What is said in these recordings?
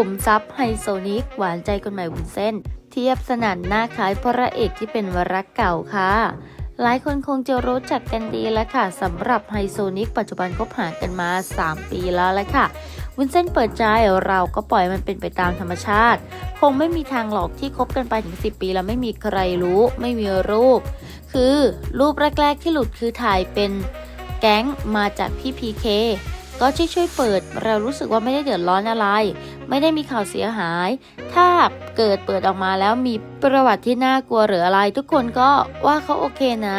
ขุมทรัพย์ไฮโซนิก หวานใจคนใหม่วุ้นเส้น เทียบสนั่นหน้าคล้ายพระเอกที่เป็นวรักเก่าค่ะ หลายคนคงจะรู้จักกันดีแล้วค่ะสำหรับไฮโซนิก ปัจจุบันคบหากันมา 3 ปีแล้วแล้วค่ะวุ้นเส้นเปิดใจเราก็ปล่อยมันเป็นไปตามธรรมชาติ คงไม่มีทางหลอกที่คบกันไปถึง 10 ปีแล้วไม่มีใครรู้ ไม่มีรูป คือรูปแรก ๆ ที่หลุดคือถ่ายเป็นแก๊งมาจากพี่พีเค ก็ช่วยช่วยๆเปิด เรารู้สึกว่าไม่ได้เดือดร้อนอะไร ไม่ได้มีข่าวเสียหาย ถ้าเกิดเปิดออกมาแล้วมีประวัติที่น่ากลัวหรืออะไร ทุกคนก็ว่าเขาโอเคนะ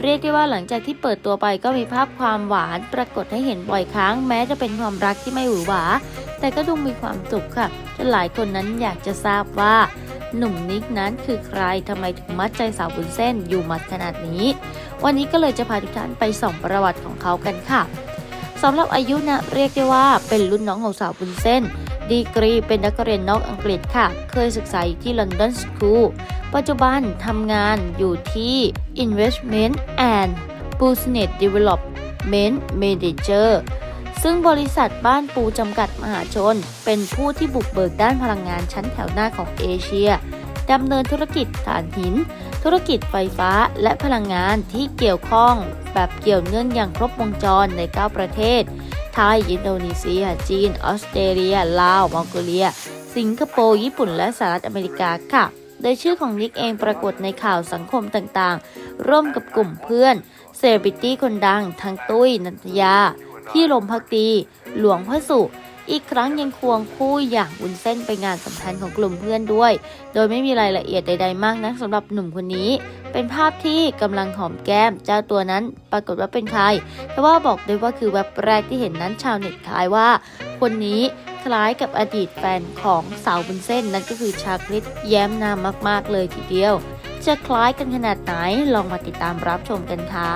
เรียกได้ว่าหลังจากที่เปิดตัวไปก็มีภาพความหวานปรากฏให้เห็นบ่อยครั้ง แม้จะเป็นความรักที่ไม่หวือหวา แต่ก็ดูมีความสุขค่ะจนหลายคนนั้นอยากจะทราบว่าหนุ่มนิกนั้นคือใครทำไมถึงมัดใจสาวบุญเส้นอยู่มัดขนาดนี้ วันนี้ก็เลยจะพาทุกท่านไปส่องประวัติของเขากันค่ะ สำหรับอายุนะเรียกได้ว่าเป็นรุ่นน้องของสาวบุญเส้น ดีกรีเป็นนักเรียนนอกอังกฤษค่ะ เคยศึกษาอยู่ที่ London School ปัจจุบันทำงานอยู่ที่ Investment and Business Development Manager ซึ่งบริษัทบ้านปูจำกัดมหาชน เป็นผู้ที่บุกเบิกด้านพลังงานชั้นแถวหน้าของเอเชียดำเนินธุรกิจถ่านหิน ธุรกิจไฟฟ้าและพลังงานที่เกี่ยวข้องแบบเกี่ยวเนื่องอย่างครบวงจรใน 9 ประเทศ ไทย อินโดนีเซีย จีน ออสเตรเลีย ลาว มองโกเลีย สิงคโปร์ ญี่ปุ่น และสหรัฐอเมริกาค่ะ โดยชื่อของนิกเองปรากฏในข่าวสังคมต่างๆ ร่วมกับกลุ่มเพื่อนเซเลบริตี้คนดัง ทั้งตุ้ยนันทยา พี่ลมพักดี หลวงพ่อสุ อีกครั้งยังควงคู่อย่างวุ้นเส้นไปงานสำคัญของกลุ่มเพื่อนด้วย โดยไม่มีรายละเอียดใด ๆ มากนักสำหรับหนุ่มคนนี้ เป็นภาพที่กำลังหอมแก้ม เจ้าตัวนั้นปรากฏว่าเป็นใคร แต่ว่าบอกได้ว่าคือแวบแรกที่เห็นนั้นชาวเน็ตทายว่า คนนี้คล้ายกับอดีตแฟนของสาวบุญเส้นนั่นก็คือชาคริตแย้มนามมาก ๆ เลยทีเดียว จะคล้ายกันขนาดไหนลองมาติดตามรับชมกันค่ะ